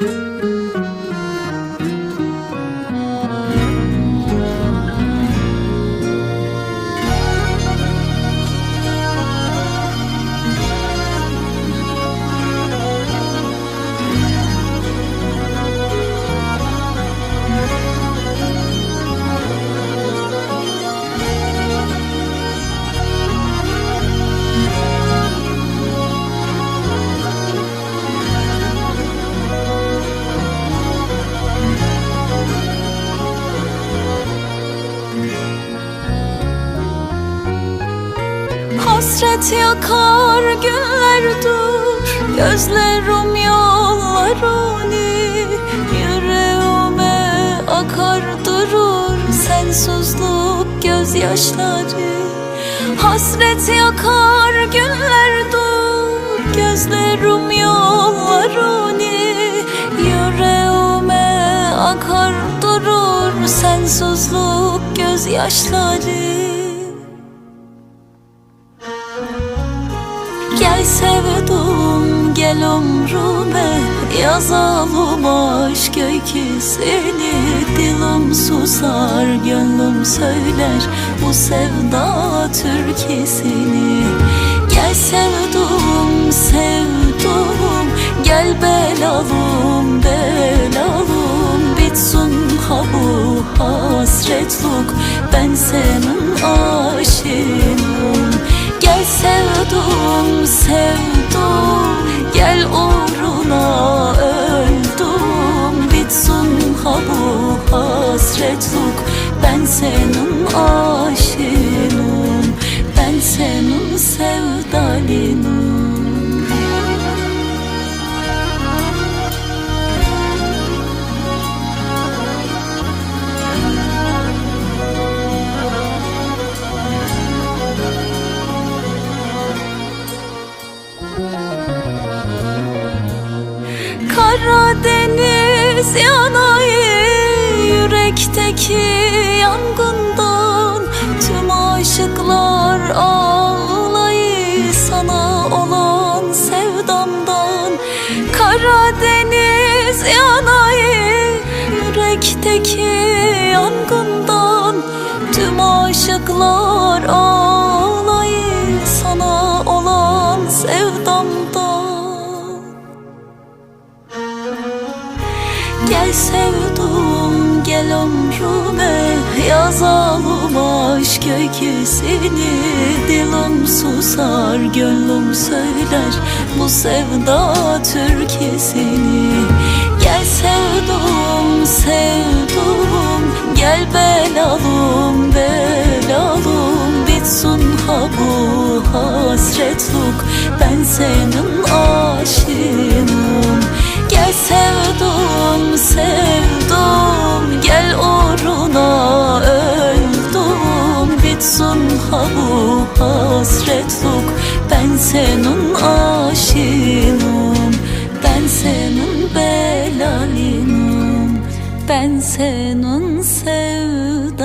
you Hasret yakar günler dur Gözlerim yollarını Yüreğime akar durur Sensizlik gözyaşları. Hasret yakar günler dur Gözlerim yollarını Yüreğime akar durur Sensizlik gözyaşları Gel sevdum gel ömrüme Yazalım aşk öyküsünü. Dilim susar gönlüm söyler Bu sevda türküsünü. Gel sevdum sevdum Gel belalım belalım. Bitsin ha bu hasretlik Ben senin Gel sevdum sevdum Gel uğruna öldüm. Bitsin ha bu hasretlik Ben senin aşığınım Karadeniz yanayı yürekteki yangından Tüm aşıklar ağlayı sana olan sevdamdan. Karadeniz yanayı yürekteki yangından Tüm aşıklar ağlayı Gel sevdum gel ömrüme Yazalım aşk öyküsünü. Dilim susar gönlüm söyler Bu sevda türküsünü. Gel sevdum sevdum Gel belalım belalım. Bitsin ha bu hasretlik Ben senin aşığınım Gel sevdum sevdum. Gel uğruna öldüm. Bitsin ha bu hasretlik Ben senin aşığınım Ben senin belalinim Ben senin sevdalinim